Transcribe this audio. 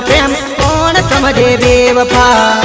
પ્રેમ કોણ સમજે બેવફા?